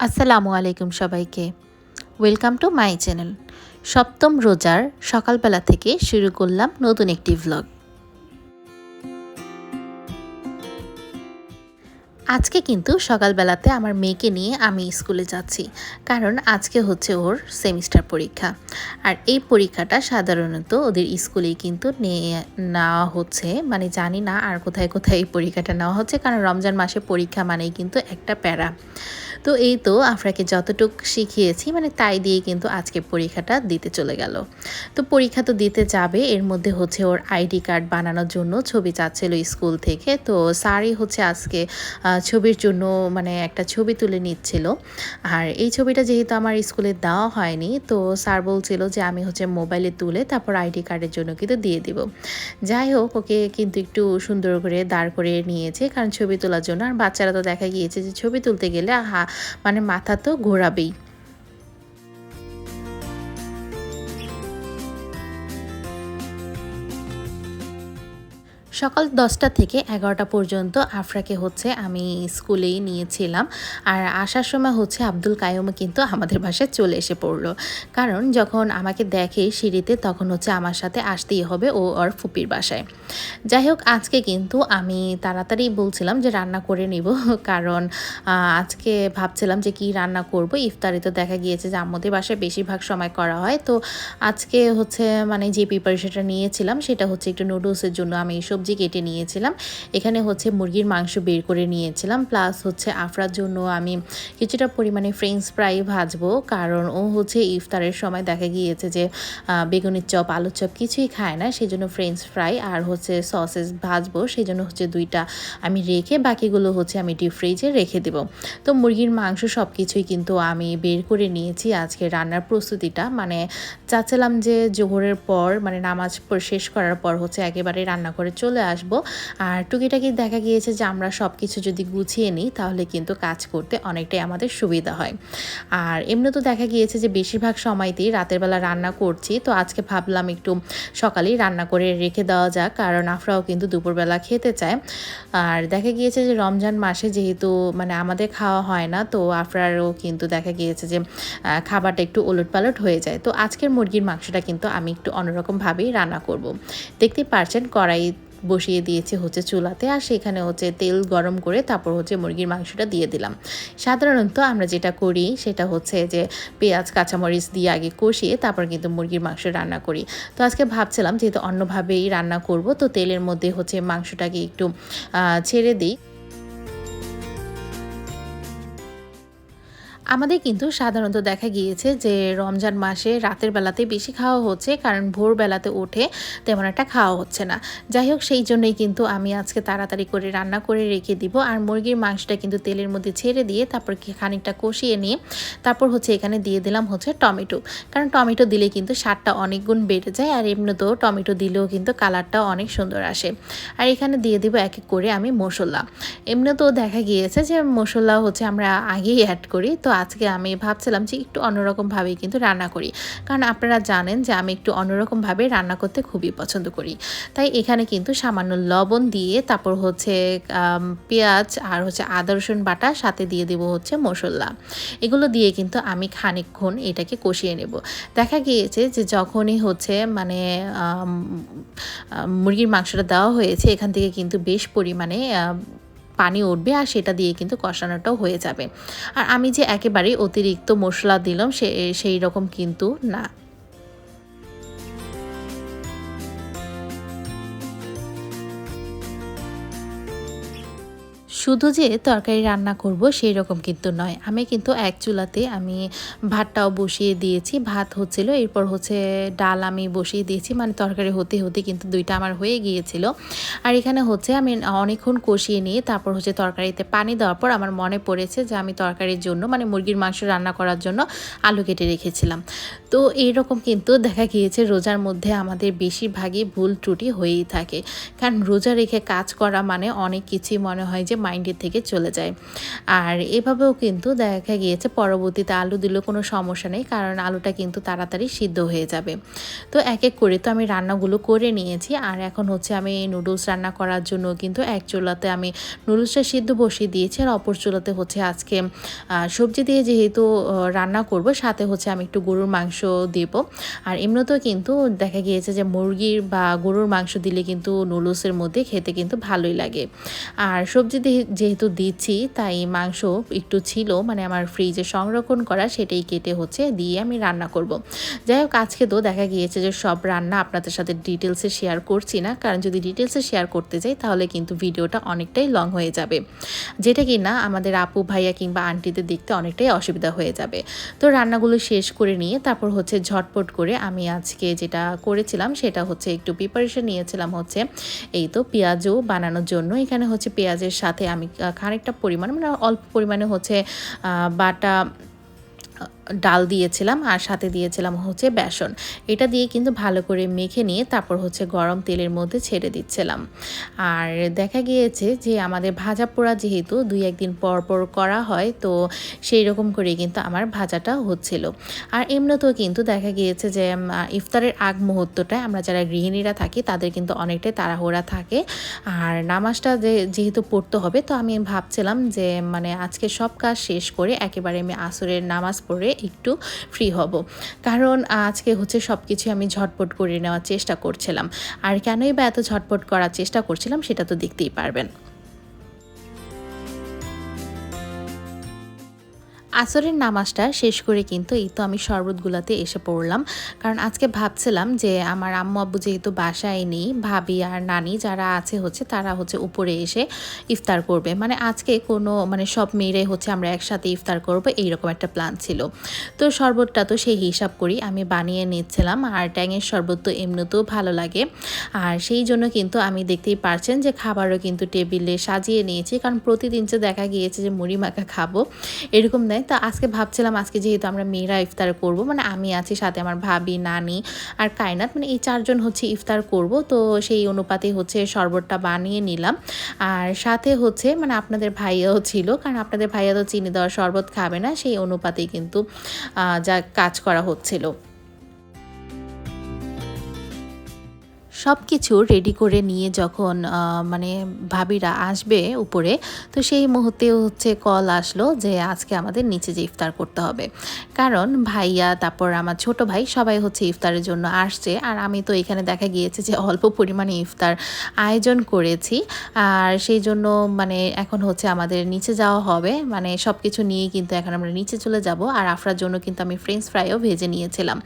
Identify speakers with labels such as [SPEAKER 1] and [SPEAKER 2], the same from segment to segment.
[SPEAKER 1] আসসালামু আলাইকুম সবাইকে। ওয়েলকাম টু মাই চ্যানেল সপ্তম রোজার সকালবেলা থেকে শুরু করলাম নতুন একটি ভ্লগ আজকে কিন্তু সকালবেলাতে আমার মেয়েকে নিয়ে আমি স্কুলে যাচ্ছি, কারণ আজকে হচ্ছে ওর সেমিস্টার পরীক্ষা। আর এই পরীক্ষাটা সাধারণত ওদের স্কুলেই কিন্তু নেওয়া হচ্ছে মানে জানি না আর কোথায় কোথায় এই পরীক্ষাটা নেওয়া হচ্ছে, কারণ রমজান মাসে পরীক্ষা মানেই কিন্তু একটা প্যারা। তো এই তো আফরাকে যতটুক শিখিয়েছি মানে তাই দিয়ে কিন্তু আজকে পরীক্ষাটা দিতে চলে গেল। তো পরীক্ষা তো দিতে যাবে, এর মধ্যে হচ্ছে ওর আইডি কার্ড বানানোর জন্য ছবি চাচ্ছিল স্কুল থেকে, তো স্যারই হচ্ছে আজকে ছবির জন্য মানে একটা ছবি তুলে নিচ্ছিল। আর এই ছবিটা যেহেতু আমার স্কুলে দেওয়া হয়নি, তো স্যার বলছিল যে আমি হচ্ছে মোবাইলে তুলে তারপর আইডি কার্ডের জন্য কিন্তু দিয়ে দিব। যাই হোক, ওকে কিন্তু একটু সুন্দর করে দাঁড় করে নিয়েছে, কারণ ছবি তোলার জন্য। আর বাচ্চারা তো দেখা গিয়েছে যে ছবি তুলতে গেলে হা মানে মাথা তো ঘোরাবেই। সকাল দশটা থেকে এগারোটা পর্যন্ত আফরাকে হচ্ছে আমি স্কুলেই নিয়েছিলাম। আর আসার সময় হচ্ছে আব্দুল কায়ুম কিন্তু আমাদের বাসায় চলে এসে পড়ল। কারণ যখন আমাকে দেখে সিঁড়িতে, তখন হচ্ছে আমার সাথে আসতেই হবে ও ওর ফুপির বাসায়। যাই হোক, আজকে কিন্তু আমি তাড়াতাড়ি বলছিলাম যে রান্না করে নিব। কারণ আজকে ভাবছিলাম যে কি রান্না করব। ইফতারি তো দেখা গিয়েছে যে আমাদের বাসায় বেশিরভাগ সময় করা হয়। তো আজকে হচ্ছে মানে যে প্রিপারেশনটা নিয়েছিলাম, সেটা হচ্ছে একটু নুডলসের জন্য আমি সবজি কেটে নিয়েছিলাম। এখানে হচ্ছে মুরগির মাংস বের করে নিয়েছিলাম। প্লাস হচ্ছে আফরার জন্য আমি কিছুটা পরিমাণে ফ্রেঞ্চ ফ্রাই ভাজবো। কারণ ও হচ্ছে ইফতারের সময় দেখা গিয়েছে যে বেগুনের চপ, আলুর চপ কিছুই খায় না। সেই জন্য ফ্রেঞ্চ ফ্রাই আর হচ্ছে সসেস ভাজবো। সেই জন্য হচ্ছে দুইটা আমি রেখে বাকিগুলো হচ্ছে আমি ডিপ ফ্রিজে রেখে দেবো। তো মুরগির মাংস সব কিছুই কিন্তু আমি বের করে নিয়েছি আজকে রান্নার প্রস্তুতিটা। মানে চাচ্ছিলাম যে জোহরের পর মানে নামাজ শেষ করার পর হচ্ছে একেবারে রান্না করে চলে আসব। আর টুকিটাকি দেখা গিয়েছে যে, আমরা সব কিছু যদি গুছিয়ে নিই, তাহলে কিন্তু কাজ করতে অনেকটাই আমাদের সুবিধা হয়। আর এমনি তো দেখা গিয়েছে যে, বেশিরভাগ সময়তেই রাতের বেলা রান্না করছি। তো আজকে ভাবলাম একটু সকালেই রান্না করে রেখে দেওয়া যাক, কারণ আফরাও কিন্তু দুপুরবেলা খেতে চায়। আর দেখা গিয়েছে যে, রমজান মাসে যেহেতু মানে আমাদের খাওয়া হয় না, তো আফরারও কিন্তু দেখা গিয়েছে যে খাবারটা একটু ওলট পালট হয়ে যায়। তো আজকের মুরগির মাংসটা কিন্তু আমি একটু অন্যরকমভাবেই রান্না করব। দেখতে পারছেন, কড়াই বসিয়ে দিয়েছে হচ্ছে চুলাতে আর সেখানে হচ্ছে তেল গরম করে তারপর হচ্ছে মুরগির মাংসটা দিয়ে দিলাম। সাধারণত আমরা যেটা করি সেটা হচ্ছে যে পেঁয়াজ, কাঁচামরিচ দিয়ে আগে কষিয়ে তারপর কিন্তু মুরগির মাংস রান্না করি। তো আজকে ভাবছিলাম যেহেতু অন্যভাবেই রান্না করব, তো তেলের মধ্যে হচ্ছে মাংসটাকে একটু ছেড়ে দিই। আমাদের কিন্তু সাধারণত দেখা গিয়েছে যে রমজান মাসে রাতের বেলাতে বেশি খাওয়া হচ্ছে, কারণ ভোরবেলাতে উঠে তেমন একটা খাওয়া হচ্ছে না। যাই হোক, সেই জন্যই কিন্তু আমি আজকে তাড়াতাড়ি করে রান্না করে রেখে দিব। আর মুরগির মাংসটা কিন্তু তেলের মধ্যে ছেড়ে দিয়ে তারপর খানিকটা কষিয়ে নিয়ে তারপর হচ্ছে এখানে দিয়ে দিলাম হচ্ছে টমেটো। কারণ টমেটো দিলে কিন্তু স্বাদটা অনেক গুণ বেড়ে যায়, আর এমনিতেও টমেটো দিলেও কিন্তু কালারটা অনেক সুন্দর আসে। আর এখানে দিয়ে দিব এক এক করে আমি মশলা। এমনিতেও দেখা গিয়েছে যে মশলা হচ্ছে আমরা আগেই অ্যাড করি, তো আজকে আমি ভাবছিলাম যে একটু অন্যরকমভাবেই কিন্তু রান্না করি। কারণ আপনারা জানেন যে আমি একটু অন্যরকমভাবে রান্না করতে খুবই পছন্দ করি। তাই এখানে কিন্তু সামান্য লবণ দিয়ে তারপর হচ্ছে পেঁয়াজ আর হচ্ছে আদা, রসুন বাটা সাথে দিয়ে দেবো হচ্ছে মশলা। এগুলো দিয়ে কিন্তু আমি খানিকক্ষণ এটাকে কষিয়ে নেব। দেখা গিয়েছে যে যখনই হচ্ছে মানে মুরগির মাংসটা দেওয়া হয়েছে, এখান থেকে কিন্তু বেশ পরিমাণে পানি উঠবে আর সেটা দিয়ে কিন্তু কষানোটাও হয়ে যাবে। আর আমি যে একেবারেই অতিরিক্ত মশলা দিলাম সে, সেই রকম কিন্তু না। শুধু যে তরকারি রান্না করব সেই রকম কিন্তু নয়। আমি কিন্তু এক চুলাতে আমি ভাতটাও বসিয়ে দিয়েছি। ভাত হচ্ছিল, এরপর হচ্ছে ডাল আমি বসিয়ে দিয়েছি। মানে তরকারি হতে হতে কিন্তু দুইটা আমার হয়ে গিয়েছিল। আর এখানে হচ্ছে আমি অনেকক্ষণ কষিয়ে নিয়ে তারপর হচ্ছে তরকারিতে পানি দেওয়ার পর আমার মনে পড়েছে যে আমি তরকারির জন্য মানে মুরগির মাংস রান্না করার জন্য আলু কেটে রেখেছিলাম। তো এইরকম কিন্তু দেখা গিয়েছে রোজার মধ্যে আমাদের বেশিরভাগই ভুল ত্রুটি হয়েই থাকে। কারণ রোজা রেখে কাজ করা মানে অনেক কিছুই মনে হয় যে মাইন্ডের থেকে চলে যায়। আর এভাবেও কিন্তু দেখা গিয়েছে পরবর্তীতে আলু দিলেও কোনো সমস্যা নেই, কারণ আলুটা কিন্তু তাড়াতাড়ি সিদ্ধ হয়ে যাবে। তো এক এক করে তো আমি রান্নাগুলো করে নিয়েছি, আর এখন হচ্ছে আমি নুডলস রান্না করার জন্য কিন্তু এক চুলাতে আমি নুডলসটা সিদ্ধ বসিয়ে দিয়েছি, আর অপর চুলাতে হচ্ছে আজকে সবজি দিয়ে যেহেতু রান্না করব, সাথে হচ্ছে আমি একটু গরুর মাংস দেব। আর এমনিতেও কিন্তু দেখা গিয়েছে যে মুরগির বা গরুর মাংস দিলে কিন্তু নুডলসের মধ্যে খেতে কিন্তু ভালোই লাগে। আর সবজি যেহেতু দিচ্ছি, তাই মাংস একটু ছিল মানে আমার ফ্রিজে সংরক্ষণ করা, সেটাই কেটে হচ্ছে, দিয়ে আমি রান্না করব। যাই হোক, আজকে তো দেখা গিয়েছে যে সব রান্না আপনাদের সাথে ডিটেলসে শেয়ার করছি না, কারণ যদি ডিটেলসে শেয়ার করতে যাই, তাহলে কিন্তু ভিডিওটা অনেকটাই লং হয়ে যাবে। যেটা কি না, আমাদের আপু, ভাইয়া কিংবা আন্টিদের দেখতে অনেকটাই অসুবিধা হয়ে যাবে। তো রান্নাগুলো শেষ করে নিয়ে, তারপর হচ্ছে ঝটপট করে আমি আজকে যেটা করেছিলাম, সেটা হচ্ছে একটু প্রিপারেশন নিয়েছিলাম হচ্ছে, এই তো পেঁয়াজও বানানোর জন্য। এখানে হচ্ছে পেঁয়াজের সাথে আমি খানিকটা পরিমাণ মানে অল্প পরিমাণে হচ্ছে বাটা ডাল দিয়েছিলাম আর সাথে দিয়েছিলাম হচ্ছে বেসন। এটা দিয়ে কিন্তু ভালো করে মেখে নিয়ে তারপর হচ্ছে গরম তেলের মধ্যে ছেড়ে দিচ্ছিলাম। আর দেখা গিয়েছে যে আমাদের ভাজা পোড়া যেহেতু দুই একদিন পর পর করা হয়, তো সেই রকম করে কিন্তু আমার ভাজাটা হচ্ছিল। আর এমনিতেও কিন্তু দেখা গিয়েছে যে ইফতারের আগ মুহূর্তটায় আমরা যারা গৃহিণীরা থাকি, তাদের কিন্তু অনেকটাই তাড়াহুড়া থাকে। আর নামাজটা যে, যেহেতু পড়তে হবে, তো আমি ভাবছিলাম যে মানে আজকে সব কাজ শেষ করে একেবারে আমি আসরের নামাজ পড়ে একটু ফ্রি হব। কারণ আজকে হচ্ছে সব কিছু আমি ঝটপট করে নেওয়ার চেষ্টা করছিলাম। আর কেনই বা এত ঝটপট করার চেষ্টা করছিলাম সেটা তো দেখতেই পারবেন। আসরের নামাজটা শেষ করে কিন্তু এই তো আমি শরবতগুলাতে এসে পড়লাম। কারণ আজকে ভাবছিলাম যে আমার আম্মু আব্বু যেহেতু বাসায় নেই, ভাবি আর নানি যারা আছে হচ্ছে তারা হচ্ছে উপরে এসে ইফতার করবে। মানে আজকে কোনো মানে সব মেয়েরে হচ্ছে আমরা একসাথে ইফতার করব, এইরকম একটা প্ল্যান ছিল। তো শরবতটা তো সেই হিসাব করি, আমি বানিয়ে নিচ্ছিলাম আর ট্যাঙের শরবত তো এমনিতেও ভালো লাগে। আর সেই জন্য কিন্তু আমি দেখতেই পারছেন যে খাবারও কিন্তু টেবিলে সাজিয়ে নিয়েছি, কারণ প্রতিদিন যে দেখা গিয়েছে যে মুড়ি মাখা খাব, এরকম নেয় তো আজকে ভাবছিলাম, আজকে যেহেতু আমরা মেয়েরা ইফতার করব মানে আমি আছি, সাথে আমার ভাবি, নানি আর কায়নাত মানে এই চারজন হচ্ছে ইফতার করব, তো সেই অনুপাতে হচ্ছে শরবতটা বানিয়ে নিলাম। আর সাথে হচ্ছে মানে আপনাদের ভাইয়াও ছিল, কারণ আপনাদের ভাইয়া তো চিনি দেওয়া শরবত খাবে না, সেই অনুপাতেই কিন্তু যা কাজ করা হচ্ছিল। সব কিছু রেডি করে নিয়ে যখন মানে ভাবিরা আসবে উপরে, তো সেই মুহূর্তে হচ্ছে কল আসলো যে আজকে আমাদের নিচে যে ইফতার করতে হবে। কারণ ভাইয়া, তারপর আমার ছোট ভাই সবাই হচ্ছে ইফতারের জন্য আসছে। আর আমি তো এখানে দেখা গিয়েছে যে অল্প পরিমাণে ইফতার আয়োজন করেছি। আর সেই জন্য মানে এখন হচ্ছে আমাদের নিচে যাওয়া হবে। মানে সব কিছু নিয়েই কিন্তু এখন আমরা নিচে চলে যাব। আর আফরার জন্য কিন্তু আমি ফ্রেঞ্চ ফ্রাইও ভেজে নিয়েছিলাম।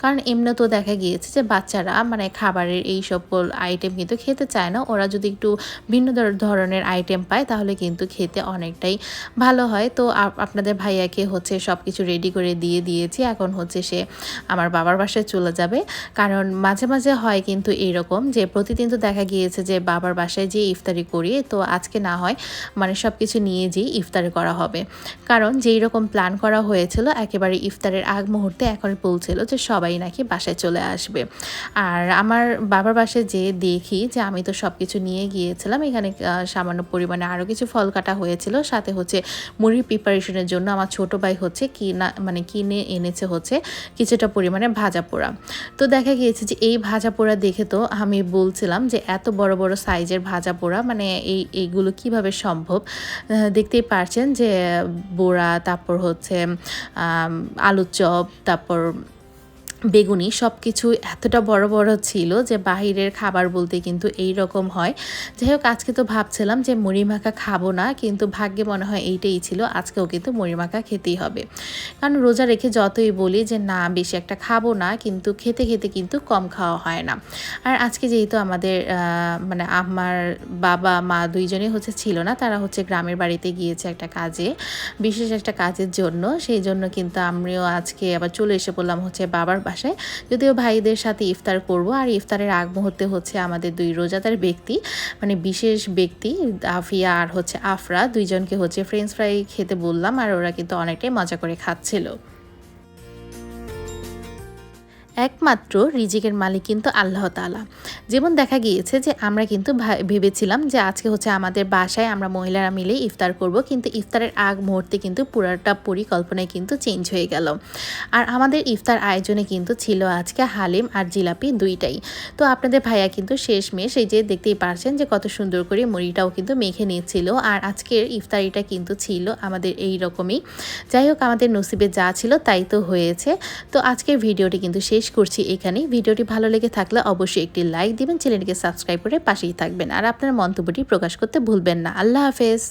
[SPEAKER 1] কারণ এমনি তো দেখা গিয়েছে যে বাচ্চারা মানে খাবারের এই সকল আইটেম কিন্তু খেতে চায় না। ওরা যদি একটু ভিন্ন ধরনের আইটেম পায়, তাহলে কিন্তু খেতে অনেকটাই ভালো হয়। তো আপনাদের ভাইয়াকে হচ্ছে সব কিছু রেডি করে দিয়ে দিয়েছি। এখন হচ্ছে সে আমার বাবার বাসায় চলে যাবে। কারণ মাঝে মাঝে হয় কিন্তু এইরকম যে, প্রতিদিন তো দেখা গিয়েছে যে, বাবার বাসায় যে ইফতারি করি। তো আজকে না হয় মানে সব কিছু নিয়ে যেই ইফতারি করা হবে। কারণ যেই রকম প্ল্যান করা হয়েছিল, একেবারে ইফতারের আগ মুহূর্তে এখন বলছিল যে, সবাই নাকি বাসায় চলে আসবে। আর আমার বাবার বাসায় যে দেখি যে আমি তো সব কিছু নিয়ে গিয়েছিলাম, এখানে সামান্য পরিমাণে আরও কিছু ফল কাটা হয়েছিল। সাথে হচ্ছে মুড়ির প্রিপারেশনের জন্য আমার ছোট ভাই হচ্ছে কিনা মানে কিনে এনেছে হচ্ছে কিছুটা পরিমাণে ভাজা পোড়া। তো দেখা গিয়েছে যে এই ভাজা পোড়া দেখে তো আমি বলছিলাম যে এত বড় বড় সাইজের ভাজা পোড়া মানে এই, এইগুলো কীভাবে সম্ভব? দেখতেই পারছেন যে, বোড়া, তারপর হচ্ছে আলুর চপ, তারপর বেগুনি সব কিছু এতটা বড় বড় ছিল যে বাহিরের খাবার বলতে কিন্তু এই রকম হয়। যাই হোক আজকে তো ভাবছিলাম যে মুড়ি মাখা খাব না, কিন্তু ভাগ্যে মনে হয় এইটাই ছিল, আজকেও কিন্তু মুড়ি মাখা খেতেই হবে। কারণ রোজা রেখে যতই বলি যে না, বেশি একটা খাব না, কিন্তু খেতে খেতে কিন্তু কম খাওয়া হয় না। আর আজকে যেহেতু আমাদের মানে আমার বাবা, মা দুইজনেই হচ্ছে ছিল না, তারা হচ্ছে গ্রামের বাড়িতে গিয়েছে একটা কাজে, বিশেষ একটা কাজের জন্য। সেই জন্য কিন্তু আমিও আজকে আবার চলে এসে বললাম হচ্ছে বাবার বাসায়। যদিও ভাইদের সাথে ইফতার করব, আর ইফতারের আগ মুহূর্তে হচ্ছে আমাদের দুই রোজাদার ব্যক্তি মানে বিশেষ ব্যক্তি, আফিয়া আর হচ্ছে আফরা, দুইজনকে হচ্ছে ফ্রেঞ্চ ফ্রাই খেতে বললাম, আর ওরা কিন্তু অনেকটাই মজা করে খাচ্ছিল। একমাত্র রিজিকের মালিক কিন্তু আল্লাহ তাআলা। যেমন দেখা গিয়েছে যে আমরা কিন্তু ভেবেছিলাম যে আজকে হচ্ছে আমাদের বাসায় আমরা মহিলারা মিলে ইফতার করব, কিন্তু ইফতারের আগ মুহূর্তে কিন্তু পুরাটা পরিকল্পনায় কিন্তু চেঞ্জ হয়ে গেল। আর আমাদের ইফতার আয়োজনে কিন্তু ছিল আজকে হালিম আর জিলাপি দুইটাই। তো আপনাদের ভাইয়া কিন্তু শেষমেশ এই যে দেখতেই পারছেন যে কত সুন্দর করে মুড়িটাও কিন্তু মেখে নিয়েছিল, আর আজকের ইফতারিটা কিন্তু ছিল আমাদের এই রকমই। যাই হোক, আমাদের নসিবে যা ছিল তাই তো হয়েছে। তো আজকের ভিডিওটি কিন্তু শেষ করছি এখানেই। ভিডিওটি ভালো লেগে থাকলে অবশ্যই একটি লাইক দিবেন, চ্যানেলটিকে সাবস্ক্রাইব করে পাশেই থাকবেন। আর আপনার মন্তব্যটি প্রকাশ করতে ভুলবেন না। আল্লাহ হাফেজ।